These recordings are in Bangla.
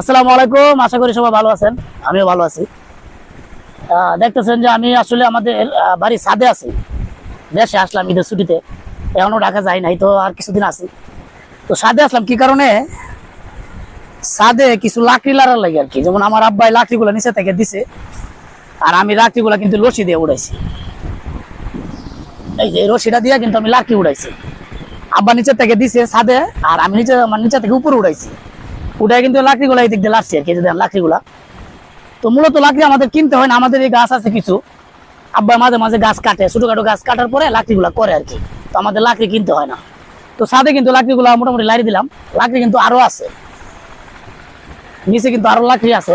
আসসালামু আলাইকুম, আশা করি সবাই ভালো আছেন। আমিও ভালো আছি। দেখতেছেন যে আমি আসলে আমাদের বাড়ির ছাদে আছি। দেশে আসলাম ঈদের ছুটিতে। এখনও ঢাকা যাই নাই, তো আর কিছুদিন আছি। তো সাদে আসলাম, কি কারণে? সাদে কিছু লাকড়ি লাড়ার লাগে আর কি। যেমন আমার আব্বাই লাকড়িগুলো নিচে থেকে দিছে, আর আমি লাকড়িগুলো কিন্তু রশি দিয়ে উড়াইছি। এই যে রশিটা দিয়ে কিন্তু আমি লাকড়ি উড়াইছি। আব্বা নিচে থেকে দিছে সাদে আর আমি নিচে, আমার নিচে থেকে উপরে উড়াইছি। উঠায় কিন্তু লাকড়িগুলা এই দিক দিয়ে লাগছে আর কি দেখেন লাকড়িগুলা। তো মূলত লাকড়ি আমাদের কিনতে হয় না, আমাদের এই গাছ আছে কিছু। আব্বা মাঝে মাঝে গাছ কাটে, ছোটখাটো গাছ কাটার পরে লাকড়িগুলা করে আর কি। তো আমাদের লাকড়ি কিনতে হয় না। তো ছাদে কিন্তু লাকড়িগুলা মোটামুটি লাড়ি দিলাম, লাকড়ি কিন্তু আরও আছে। নিচে কিন্তু আরও লাকড়ি আছে।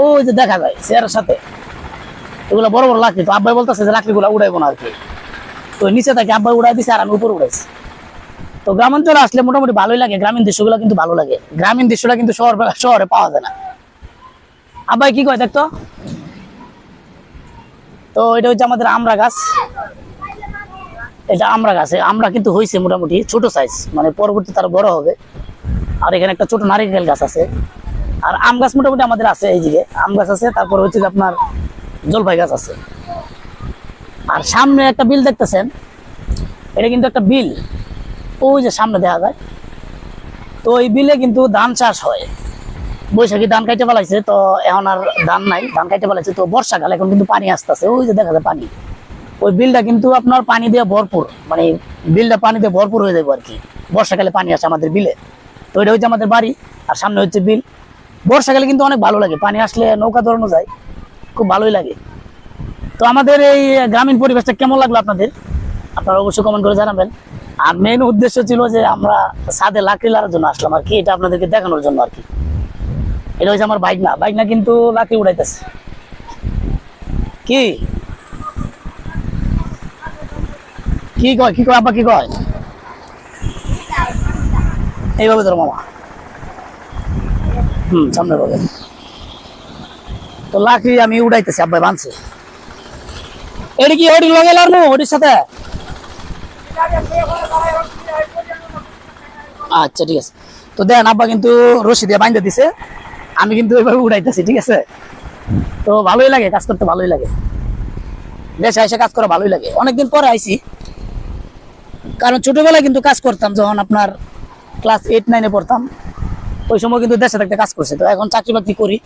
ওই যে দেখা যায়, চেয়ারের সাথে। এগুলো বড় বড় লাকড়ি, তো আব্বাই বলতেছে যে লাকড়িগুলা উড়াইবো না আর কি। তো নিচে থাকে আব্বাই উড়াই দিছে আর আমি উপরে উড়াইছি। তো গ্রামাঞ্চলে আসলে মোটামুটি ভালোই লাগে, গ্রামীণ দৃশ্যগুলো কিন্তু ভালো লাগে। গ্রামীণ দৃশ্যটা কিন্তু শহর শহরে পাওয়া যায় না। আব্বাই কি কয় দেখতো তো? এটা হচ্ছে আমাদের আমড়া গাছ। এটা আমড়া গাছ আমড়া কিন্তু হয়েছে মোটামুটি ছোট সাইজ মানে পরবর্তী তার বড় হবে। আর এখানে একটা ছোট নারিকেল গাছ আছে। আর আম গাছ মোটামুটি আমাদের আছে এই দিকে আম গাছ আছে, তারপর হচ্ছে আপনার জলপাই গাছ আছে। আর সামনে একটা বিল দেখতেছেন। এটা কিন্তু একটা বিল। ওই যে সামনে দেখা যায়। তো ওই বিলে কিন্তু ধান চাষ হয়। বৈশাখী ধান কাইতে ফেলাইছে, তো এখন আর ধান নাই, ধান কাইতে ফেলাইছে, তো বর্ষাকাল এখন কিন্তু পানি আসতেছে, ওই যে দেখা যায় পানি। ওই বিলটা কিন্তু আপনার পানি দিয়ে ভরপুর মানে বিলটা পানি দিয়ে ভরপুর হয়ে যাবে আর কি বর্ষাকালে পানি আসে আমাদের বিলে। তো এটা হচ্ছে আমাদের বাড়ি, আর সামনে হচ্ছে বিল। বর্ষাকালে কিন্তু অনেক ভালো লাগে, পানি আসলে নৌকা দৌড়ানো যায়, খুব ভালোই লাগে। তো আমাদের এই গ্রামীণ পরিবেশটা কেমন লাগল আপনাদের? আপনারা অবশ্যই কমেন্ট করে জানাবেন। আর মেন উদ্দেশ্য ছিল যে আমরা ছাদে লাকড়ি লাড়ার জন্য আসলাম আর কি। এটা আপনাদেরকে দেখানোর জন্য আর কি। এটা হচ্ছে আমার বাইক না বাইক না কিন্তু লাকড়ি উড়াইতেছে। কি? কি কয়? কি কয়? আব্বা, কি কয়? এইভাবে ধরো মামা। হুম সামনে ভাবে তো লাকড়ি আমি উড়াইতেছি, আব্বাই বানছে। এটি কি ওটি লগে লারমু ওটির সাথে? আচ্ছা ঠিক আছে। তো দেন, আব্বা কিন্তু রশি দিয়ে বাইন্ধে দিছে। আমি কিন্তু ওইভাবে উড়াইতেছি, ঠিক আছে? তো ভালোই লাগে, কাজ করতে ভালোই লাগে। দেশে এসে কাজ করা ভালোই লাগে। অনেকদিন পরে আইছি। কারণ ছোটবেলায় কিন্তু কাজ করতাম, যখন আপনার ক্লাস এইট নাইনে পড়তাম। ওই সময় কিন্তু দেশে থাকতে কাজ করছে। তো এখন চাকরি বাকরি করি।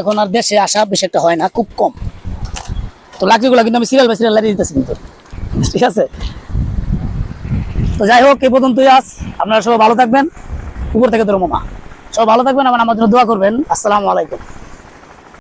এখন আর দেশে আসা বেশি একটা হয় না, খুব কম। তো লাকড়িগুলো কিন্তু আমি সিরিয়াল বাই সিরিয়াল লাগিয়ে দিতেছি কিন্তু। ঠিক আছে? তো যাই হোক এই পর্যন্তই আস আপনারা সবাই ভালো থাকবেন। উপর থেকে তোর মামা। সবাই ভালো থাকবেন আমার আমার জন্য দোয়া করবেন। আসসালামু আলাইকুম।